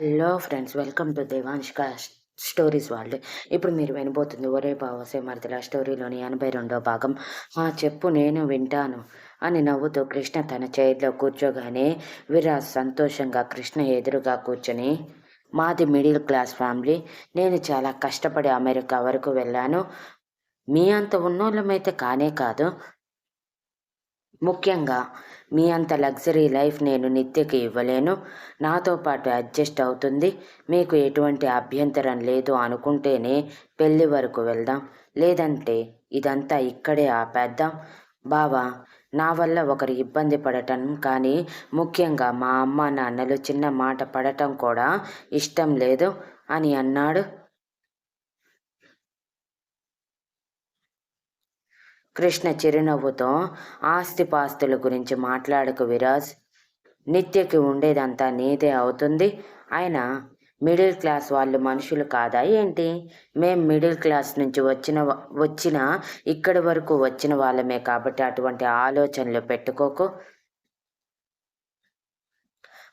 Hello friends welcome to దేవాంష్క stories వాళ్ళు ఇప్పుడు మీరు వినబోతుంది ఒరే బావసే మరదల స్టోరీలోని ఎనభై రెండో భాగం. ఆ చెప్పు నేను వింటాను అని నవ్వుతూ కృష్ణ తన చైర్లో కూర్చోగానే విరాజ్ సంతోషంగా కృష్ణ ఎదురుగా కూర్చొని మాది మిడిల్ క్లాస్ ఫ్యామిలీ. నేను చాలా కష్టపడి అమెరికా వరకు వెళ్ళాను. మీ అంత ఉన్నోళ్ళమైతే కానే కాదు. ముఖ్యంగా మీ అంత లగ్జరీ లైఫ్ నేను నిత్యకి ఇవ్వలేను. నాతో పాటు అడ్జస్ట్ అవుతుంది. మీకు ఎటువంటి అభ్యంతరం లేదు అనుకుంటేనే పెళ్ళి వరకు వెళ్దాం. లేదంటే ఇదంతా ఇక్కడే ఆపేద్దాం. బావా నా వల్ల ఒకరు ఇబ్బంది పడటం కానీ ముఖ్యంగా మా అమ్మ నాన్నలు చిన్న మాట పడటం కూడా ఇష్టం లేదు అని అన్నాడు. కృష్ణ చిరునవ్వుతో ఆస్తిపాస్తుల గురించి మాట్లాడకు విరాజ్. నిత్యకి ఉండేదంతా నీదే అవుతుంది. ఆయన మిడిల్ క్లాస్ వాళ్ళు మనుషులు కాదా ఏంటి? మేం మిడిల్ క్లాస్ నుంచి వచ్చిన వచ్చిన ఇక్కడి వరకు వచ్చిన వాళ్ళమే కాబట్టి అటువంటి ఆలోచనలు పెట్టుకోకు.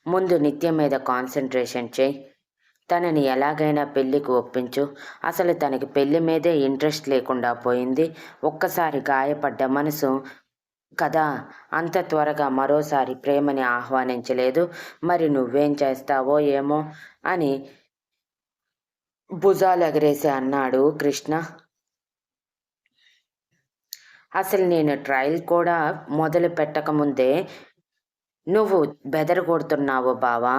ముందు నిత్యం మీద కాన్సన్ట్రేషన్ చేయి. తనని ఎలాగైనా పెళ్ళికి ఒప్పించు. అసలు తనకి పెళ్ళి మీదే ఇంట్రెస్ట్ లేకుండా పోయింది. ఒక్కసారి గాయపడ్డ మనసు కదా అంత త్వరగా మరోసారి ప్రేమని ఆహ్వానించలేదు. మరి నువ్వేం చేస్తావో ఏమో అని భుజాలు ఎగరేసి అన్నాడు కృష్ణ. అసలు నేను ట్రయల్ కూడా మొదలు పెట్టకముందే నువ్వు బెదరగొడుతున్నావు బావా.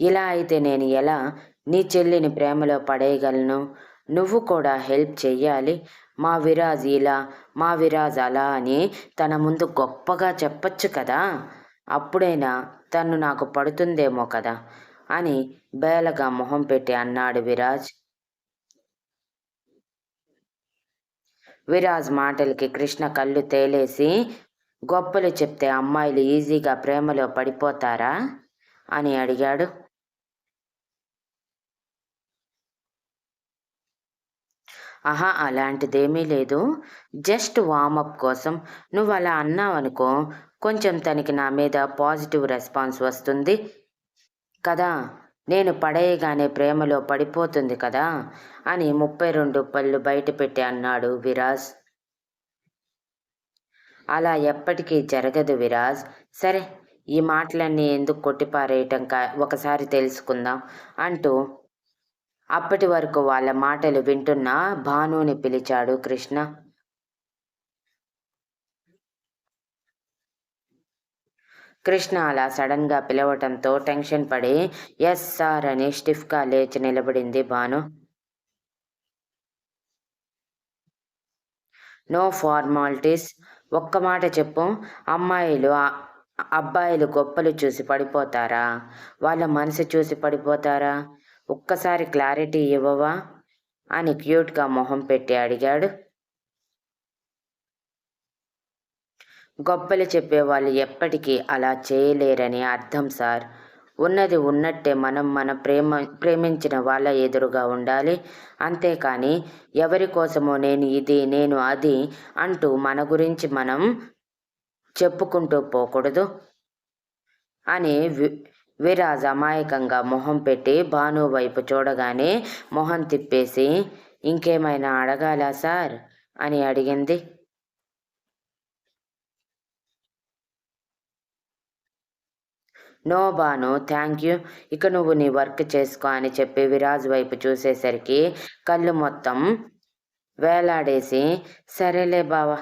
ఇలా అయితే నేను ఎలా నీ చెల్లిని ప్రేమలో పడేయగలను? నువ్వు కూడా హెల్ప్ చెయ్యాలి. మా విరాజ్ ఇలా మా విరాజ్ అలా అని తన ముందు గొప్పగా చెప్పచ్చు కదా? అప్పుడైనా తను నాకు పడుతుందేమో కదా? అని బేలగా మొహం పెట్టి అన్నాడు విరాజ్. విరాజ్ మాటలకి కృష్ణ కళ్ళు తేలేసి గొప్పలు చెప్తే అమ్మాయిలు ఈజీగా ప్రేమలో పడిపోతారా? అని అడిగాడు. ఆహా అలాంటిదేమీ లేదు. జస్ట్ వామప్ కోసం. నువ్వు అలా అన్నావనుకో కొంచెం తనకి నా మీద పాజిటివ్ రెస్పాన్స్ వస్తుంది కదా. నేను పడేయగానే ప్రేమలో పడిపోతుంది కదా అని ముప్పై రెండు పళ్ళు బయటపెట్టి అన్నాడు విరాజ్. అలా ఎప్పటికీ జరగదు విరాజ్. సరే ఈ మాటలన్నీ ఎందుకు కొట్టిపారేయటం కా ఒకసారి తెలుసుకుందాం అంటూ అప్పటి వరకు వాళ్ళ మాటలు వింటున్న భానుని పిలిచాడు కృష్ణ. కృష్ణ అలా సడన్గా పిలవటంతో టెన్షన్ పడి ఎస్ సార్ అని స్టిఫ్గా లేచి నిలబడింది భాను. No formalities. ఒక్క మాట చెప్పు. అమ్మాయిలు అబ్బాయిలు గొప్పలు చూసి పడిపోతారా? వాళ్ళ మనసు చూసి పడిపోతారా? ఒక్కసారి క్లారిటీ ఇవ్వవా? అని క్యూట్గా మొహం పెట్టి అడిగాడు. గొప్పలు చెప్పేవాళ్ళు ఎప్పటికీ అలా చేయలేరని అర్థం సార్. ఉన్నది ఉన్నట్టే మనం మన ప్రేమ ప్రేమించిన వాళ్ళ ఎదురుగా ఉండాలి. అంతేకాని ఎవరి కోసమో నేను ఇది నేను అది అంటూ మన గురించి మనం చెప్పుకుంటూ పోకూడదు అని విరాజ్ అమాయకంగా మొహం పెట్టి భాను వైపు చూడగానే మొహం తిప్పేసి ఇంకేమైనా అడగాలా సార్? అని అడిగింది. No Bhanu thank you. ఇక నువ్వు నీ వర్క్ చేసుకో అని చెప్పి విరాజ్ వైపు చూసేసరికి కళ్ళు మొత్తం వేలాడేసి సరేలే బావా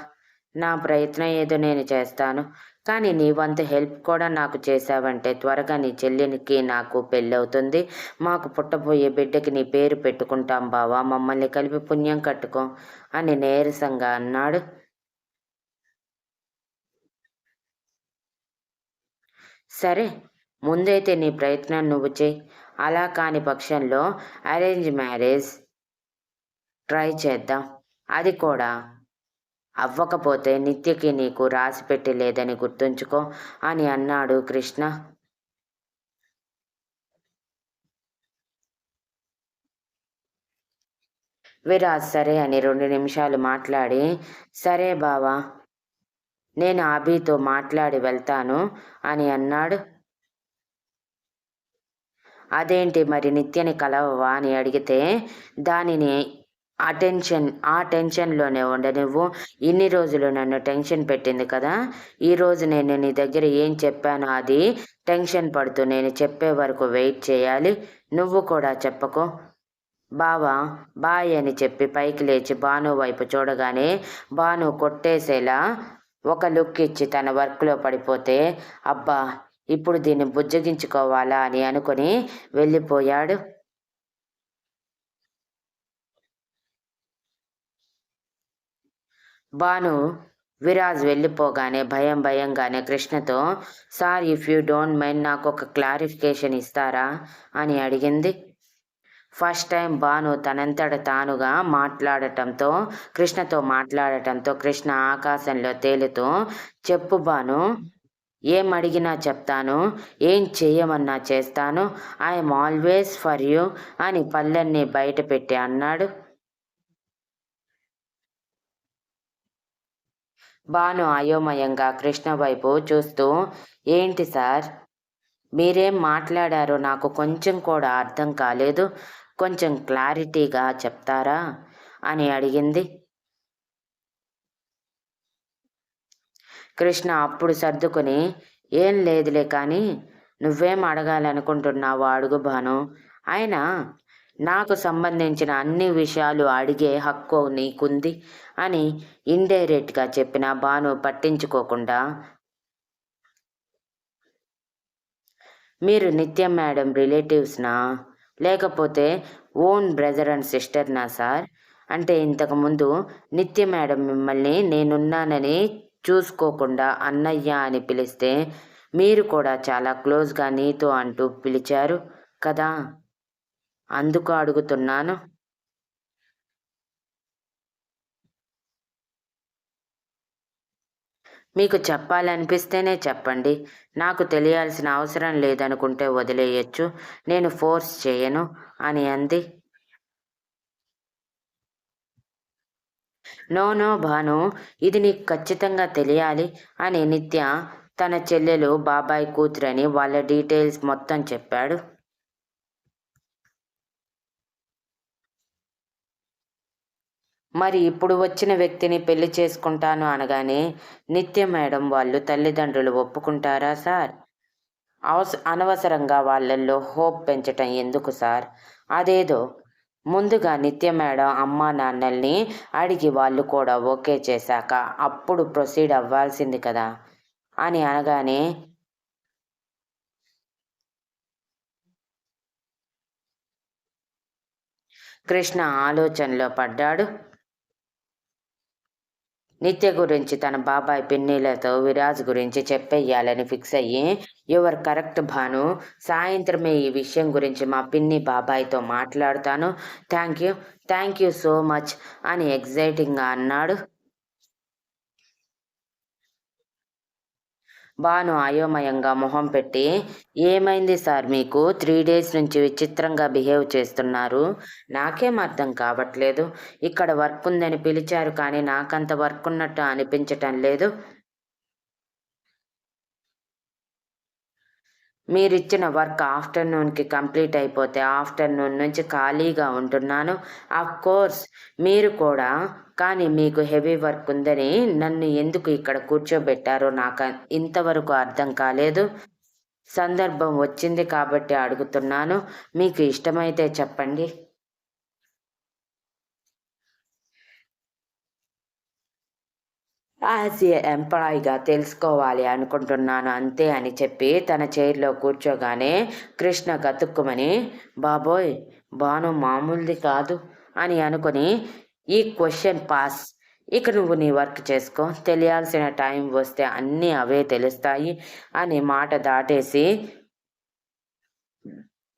నా ప్రయత్నం ఏదో నేను చేస్తాను. కానీ నీ వంతు హెల్ప్ కూడా నాకు చేశావంటే త్వరగా నీ చెల్లినికి నాకు పెళ్ళవుతుంది. మాకు పుట్టబోయే బిడ్డకి నీ పేరు పెట్టుకుంటాం బావా. మమ్మల్ని కలిపి పుణ్యం కట్టుకో అని నీరసంగా అన్నాడు. సరే ముందైతే నీ ప్రయత్నం నువ్వు చేయి. అలా కాని పక్షంలో అరేంజ్ మ్యారేజ్ ట్రై చేద్దాం. అది కూడా అవ్వకపోతే నిత్యకి నీకు రాసిపెట్టి లేదని గుర్తుంచుకో అని అన్నాడు కృష్ణ. విరాజ్ సరే అని రెండు నిమిషాలు మాట్లాడి సరే బావా నేను అభితో మాట్లాడి వెళ్తాను అని అన్నాడు. అదేంటి మరి నిత్యని కలవవా అని అడిగితే దానిని ఆ టెన్షన్ ఆ టెన్షన్లోనే ఉండ నువ్వు. ఇన్ని రోజులు నన్ను టెన్షన్ పెట్టింది కదా? ఈరోజు నేను నీ దగ్గర ఏం చెప్పానో అది టెన్షన్ పడుతూ నేను చెప్పే వరకు వెయిట్ చేయాలి. నువ్వు కూడా చెప్పకు. బావా బాయ్ అని చెప్పి పైకి లేచి బాను వైపు చూడగానే బాను కొట్టేసేలా ఒక లుక్ ఇచ్చి తన వర్క్లో పడిపోతే అబ్బా ఇప్పుడు దీన్ని బుజ్జగించుకోవాలా అని అనుకుని వెళ్ళిపోయాడు. భాను విరాజ్ వెళ్ళిపోగానే భయం భయంగానే కృష్ణతో sir if you don't mind నాకు ఒక క్లారిఫికేషన్ ఇస్తారా? అని అడిగింది. ఫస్ట్ టైం భాను తనంతట తానుగా మాట్లాడటంతో కృష్ణతో మాట్లాడటంతో కృష్ణ ఆకాశంలో తేలుతూ చెప్పు భాను ఏం అడిగినా చెప్తాను ఏం చేయమన్నా చేస్తాను ఐఎమ్ ఆల్వేస్ ఫర్ యూ అని పళ్ళన్నీ బయట పెట్టి అన్నాడు. భాను అయోమయంగా కృష్ణ వైపు చూస్తూ ఏంటి సార్? మీరేం మాట్లాడారో నాకు కొంచెం కూడా అర్థం కాలేదు. కొంచెం క్లారిటీగా చెప్తారా? అని అడిగింది. కృష్ణ అప్పుడు సర్దుకుని ఏం లేదులే కానీ నువ్వేం అడగాలనుకుంటున్నావో అడుగు భాను. అయినా నాకు సంబంధించిన అన్ని విషయాలు అడిగే హక్కు నీకుంది అని ఇండైరెక్ట్గా చెప్పిన భాను పట్టించుకోకుండా మీరు నిత్యం మేడం రిలేటివ్స్నా? లేకపోతే ఓన్ బ్రదర్ అండ్ సిస్టర్నా సార్? అంటే ఇంతకుముందు నిత్య మేడం మిమ్మల్ని నేనున్నానని చూసుకోకుండా అన్నయ్య అని పిలిస్తే మీరు కూడా చాలా క్లోజ్గా నీతో అంటూ పిలిచారు కదా? అందుకు అడుగుతున్నాను. మీకు చెప్పాలనిపిస్తేనే చెప్పండి. నాకు తెలియాల్సిన అవసరం లేదనుకుంటే వదిలేయచ్చు. నేను ఫోర్స్ చేయను అని అంది. నో నో భాను ఇది నీకు ఖచ్చితంగా తెలియాలి అని నిత్య తన చెల్లెలు బాబాయ్ కూతురని వాళ్ళ డీటెయిల్స్ మొత్తం చెప్పాడు. మరి ఇప్పుడు వచ్చిన వ్యక్తిని పెళ్ళి చేసుకుంటాను అనగానే నిత్య మేడం వాళ్ళు తల్లిదండ్రులు ఒప్పుకుంటారా సార్? అవస అనవసరంగా వాళ్ళల్లో హోప్ పెంచటం ఎందుకు సార్? అదేదో. ముందుగా నిత్య మేడం అమ్మా నాన్నల్ని అడిగి వాళ్ళు కూడా ఓకే చేశాక అప్పుడు ప్రొసీడ్ అవ్వాల్సింది కదా? అని అనగానే కృష్ణ ఆలోచనలో పడ్డాడు. నిత్య గురించి తన బాబాయ్ పిన్నీలతో విరాజ్ గురించి చెప్పేయాలని ఫిక్స్ అయ్యి యువర్ కరెక్ట్ భాను. సాయంత్రమే ఈ విషయం గురించి మా పిన్ని బాబాయ్తో మాట్లాడతాను. Thank you. Thank you so much అని ఎగ్జైటింగ్గా అన్నాడు. బాను అయోమయంగా మొహం పెట్టి ఏమైంది సార్ మీకు? త్రీ డేస్ నుంచి విచిత్రంగా బిహేవ్ చేస్తున్నారు. నాకేం అర్థం కావట్లేదు. ఇక్కడ వర్క్ ఉందని పిలిచారు కానీ నాకంత వర్క్ ఉన్నట్టు అనిపించటం లేదు. మీరిచ్చిన వర్క్ ఆఫ్టర్నూన్కి కంప్లీట్ అయిపోతే ఆఫ్టర్నూన్ నుంచి ఖాళీగా ఉంటున్నాను. ఆఫ్ కోర్స్ మీరు కూడా కానీ మీకు హెవీ వర్క్ ఉందని నన్ను ఎందుకు ఇక్కడ కూర్చోబెట్టారో నాకు ఇంతవరకు అర్థం కాలేదు. సందర్భం వచ్చింది కాబట్టి అడుగుతున్నాను. మీకు ఇష్టమైతే చెప్పండి. యాజ్ ఏ ఎంప్లాయీగా తెలుసుకోవాలి అనుకుంటున్నాను. అంతే అని చెప్పి తన చైర్లో కూర్చోగానే కృష్ణ గతుక్కుమని బాబోయ్ బాను మామూలుది కాదు అని అనుకుని ఈ క్వశ్చన్ పాస్. ఇక నువ్వు నీ వర్క్ చేసుకో. తెలియాల్సిన టైం వస్తే అన్నీ అవే తెలుస్తాయి అని మాట దాటేసి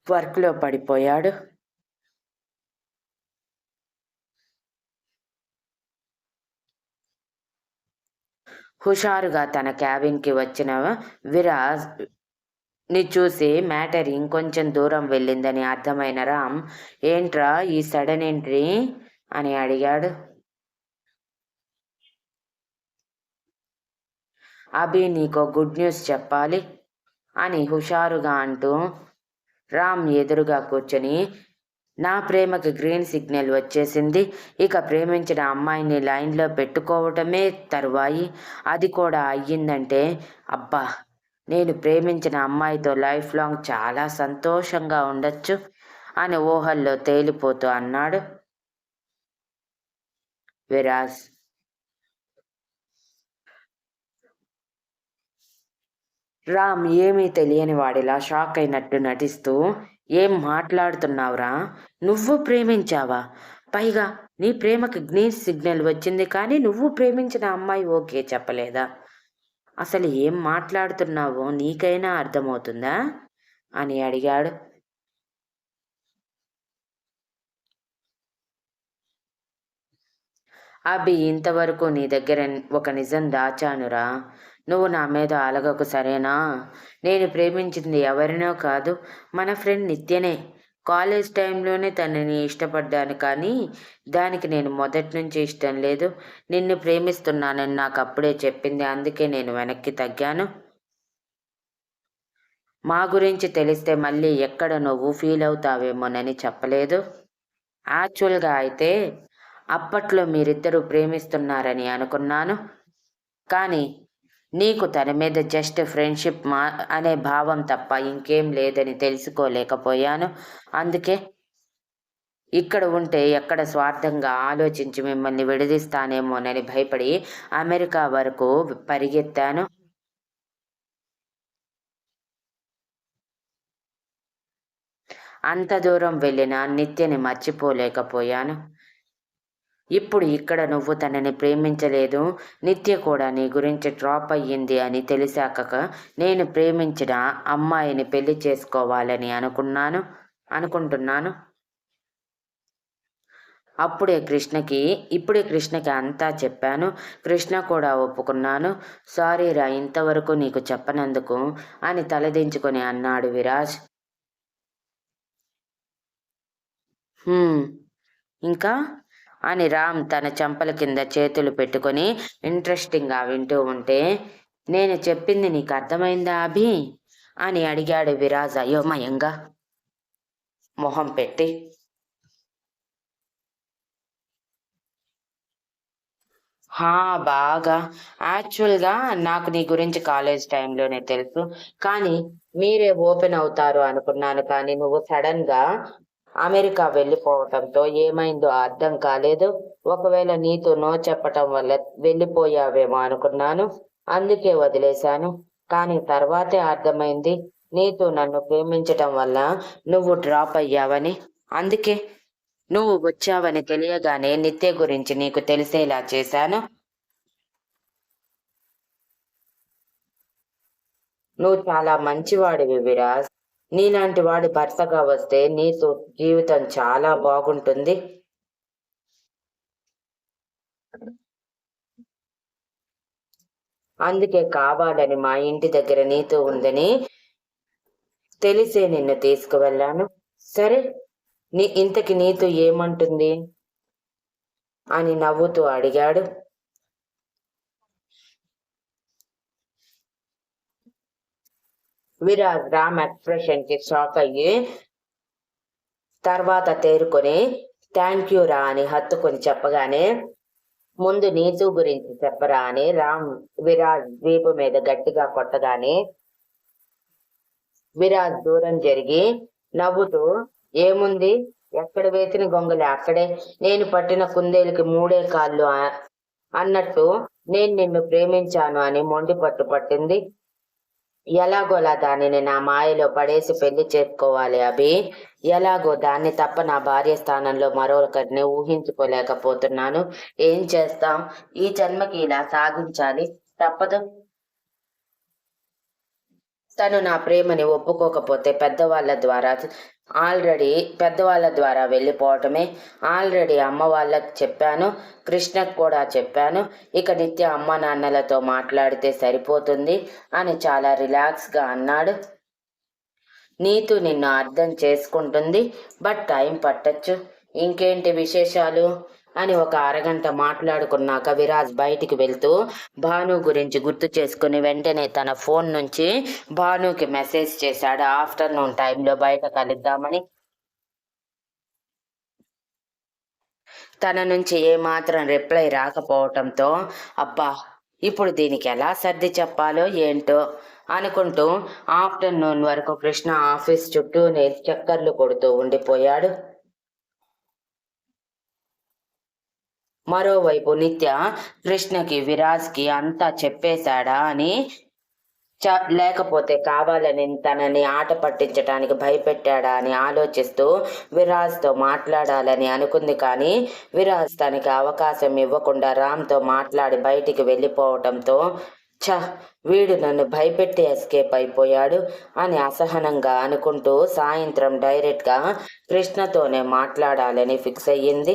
వర్క్లో పడిపోయాడు. హుషారుగా తన క్యాబిన్కి వచ్చిన విరాజ్ని చూసి మ్యాటర్ ఇంకొంచెం దూరం వెళ్ళిందని అర్థమైన రామ్ ఏంట్రా ఈ సడన్ ఎంట్రీ? అని అడిగాడు. అభి నీకో గుడ్ న్యూస్ చెప్పాలి అని హుషారుగా అంటూ రామ్ ఎదురుగా కూర్చొని నా ప్రేమకి గ్రీన్ సిగ్నల్ వచ్చేసింది. ఇక ప్రేమించిన అమ్మాయిని లైన్లో పెట్టుకోవటమే తరువాయి. అది కూడా అయ్యిందంటే అబ్బా నేను ప్రేమించిన అమ్మాయితో లైఫ్ లాంగ్ చాలా సంతోషంగా ఉండొచ్చు అని ఊహల్లో తేలిపోతూ అన్నాడు. విరాజ్ రామ్ ఏమీ తెలియని వాడిలా షాక్ అయినట్టు నటిస్తూ ఏం మాట్లాడుతున్నావురా? నువ్వు ప్రేమించావా? పైగా నీ ప్రేమకి గ్రీన్ సిగ్నల్ వచ్చింది కానీ నువ్వు ప్రేమించిన అమ్మాయి ఓకే చెప్పలేదా? అసలు ఏం మాట్లాడుతున్నావో నీకైనా అర్థమవుతుందా? అని అడిగాడు అభి ఇంతవరకు నీ దగ్గర ఒక నిజం దాచానురా. నువ్వు నా మీద అలగకు సరేనా? నేను ప్రేమించింది ఎవరినో కాదు మన ఫ్రెండ్ నిత్యనే. కాలేజ్ టైంలోనే తనని ఇష్టపడ్డాను కానీ దానికి నేను మొదటి నుంచి ఇష్టం లేదు. నిన్ను ప్రేమిస్తున్నానని నాకు అప్పుడే చెప్పింది అందుకే నేను వెనక్కి తగ్గాను. మా గురించి తెలిస్తే మళ్ళీ ఎక్కడ నువ్వు ఫీల్ అవుతావేమోనని చెప్పలేదు. యాక్చువల్గా అయితే అప్పట్లో మీరిద్దరూ ప్రేమిస్తున్నారని అనుకున్నాను. కానీ నీకు తన మీద జస్ట్ ఫ్రెండ్షిప్ మా అనే భావం తప్ప ఇంకేం లేదని తెలుసుకోలేకపోయాను. అందుకే ఇక్కడ ఉంటే ఎక్కడ స్వార్థంగా ఆలోచించి మిమ్మల్ని విడదీస్తానేమోనని భయపడి అమెరికా వరకు పరిగెత్తాను. అంత దూరం వెళ్ళిన నిత్యని మర్చిపోలేకపోయాను. ఇప్పుడు ఇక్కడ నువ్వు తనని ప్రేమించలేదు. నిత్య కూడా నీ గురించి డ్రాప్ అయ్యింది అని తెలిసాక నేను ప్రేమించిన అమ్మాయిని పెళ్ళి చేసుకోవాలని అనుకున్నాను అనుకుంటున్నాను. అప్పుడే కృష్ణకి ఇప్పుడే కృష్ణకి అంతా చెప్పాను. కృష్ణ కూడా ఒప్పుకున్నాను. సారీరా ఇంతవరకు నీకు చెప్పనందుకు అని తలదించుకొని అన్నాడు విరాజ్. ఇంకా? అని రామ్ తన చెంపల కింద చేతులు పెట్టుకొని ఇంట్రెస్టింగ్గా వింటూ ఉంటే నేను చెప్పింది నీకు అర్థమైందా అభి? అని అడిగాడు విరాజ్ అయోమయంగా. మొహం పెట్టి. హా బాగా. యాక్చువల్గా నాకు నీ గురించి కాలేజ్ టైంలోనే తెలుసు. కానీ మీరే ఓపెన్ అవుతారు అనుకున్నాను కానీ నువ్వు సడన్గా అమెరికా వెళ్ళిపోవటంతో ఏమైందో అర్థం కాలేదు. ఒకవేళ నీతో నో చెప్పటం వల్ల వెళ్ళిపోయావేమో అనుకున్నాను. అందుకే వదిలేశాను. కానీ తర్వాతే అర్థమైంది. నీతో నన్ను ప్రేమించటం వల్ల నువ్వు డ్రాప్ అయ్యావని. అందుకే నువ్వు వచ్చావని తెలియగానే నిత్య గురించి నీకు తెలిసేలా చేశాను. నువ్వు చాలా మంచివాడివి విరాజ్. నీలాంటి వాడి భర్తగా వస్తే నీతో జీవితం చాలా బాగుంటుంది. అందుకే కావాలని మా ఇంటి దగ్గర నీతో ఉందని తెలిసే నిన్ను తీసుకువెళ్ళాను. సరే నీ ఇంతకి నీతో ఏమంటుంది? అని నవ్వుతూ అడిగాడు. విరాజ్ రామ్ ఎక్స్ప్రెషన్కి షాక్ అయ్యి తర్వాత తేరుకొని థ్యాంక్ యూ రా అని హత్తుకొని చెప్పగానే ముందు నీతు గురించి చెప్పరా అని రామ్ విరాజ్ ద్వీపు మీద గట్టిగా కొట్టగానే విరాజ్ దూరం జరిగి నవ్వుతూ ఏముంది? ఎక్కడ వేసిన గొంగలి అక్కడే. నేను పట్టిన కుందేలుకి మూడే కాళ్ళు అన్నట్టు నేను నిన్ను ప్రేమించాను అని మొండి పట్టు పట్టింది ఎలాగోలా దానిని నా మాయలో పడేసి పెళ్ళి చేసుకోవాలి అభి ఎలాగో దాన్ని తప్ప నా భార్య స్థానంలో మరొకరిని ఊహించుకోలేకపోతున్నాను. ఏం చేస్తాం? ఈ జన్మకి ఇలా సాగించాలి. తప్పదు. తను నా ప్రేమని ఒప్పుకోకపోతే పెద్దవాళ్ళ ద్వారా ఆల్రెడీ పెద్దవాళ్ళ ద్వారా వెళ్ళిపోవటమే. ఆల్రెడీ అమ్మ వాళ్ళకి చెప్పాను కృష్ణకు కూడా చెప్పాను ఇక నిత్య అమ్మ నాన్నలతో మాట్లాడితే సరిపోతుంది అని చాలా రిలాక్స్గా అన్నాడు. నీతు నిన్ను అర్థం చేసుకుంటుంది బట్ టైం పట్టచ్చు. ఇంకేంటి విశేషాలు? అని ఒక అరగంట మాట్లాడుకున్నాక విరాజ్ బయటికి వెళ్తూ భాను గురించి గుర్తు చేసుకుని వెంటనే తన ఫోన్ నుంచి భానుకి మెసేజ్ చేశాడు. ఆఫ్టర్నూన్ టైంలో బయట కలుద్దామని. తన నుంచి ఏమాత్రం రిప్లై రాకపోవటంతో అబ్బా ఇప్పుడు దీనికి ఎలా సర్ది చెప్పాలో ఏంటో అనుకుంటూ ఆఫ్టర్నూన్ వరకు కృష్ణ ఆఫీస్ చుట్టూ చక్కర్లు కొడుతూ ఉండిపోయాడు. మరోవైపు నిత్య కృష్ణకి విరాజ్కి అంతా చెప్పేశాడా అని చ లేకపోతే కావాలని తనని ఆట పట్టించడానికి భయపెట్టాడా అని ఆలోచిస్తూ విరాజ్తో మాట్లాడాలని అనుకుంది కానీ విరాజ్ తనకి అవకాశం ఇవ్వకుండా రామ్తో మాట్లాడి బయటికి వెళ్ళిపోవటంతో ఛ వీడు నన్ను భయపెట్టి ఎస్కేప్ అయిపోయాడు అని అసహనంగా అనుకుంటూ సాయంత్రం డైరెక్ట్గా కృష్ణతోనే మాట్లాడాలని ఫిక్స్ అయ్యింది.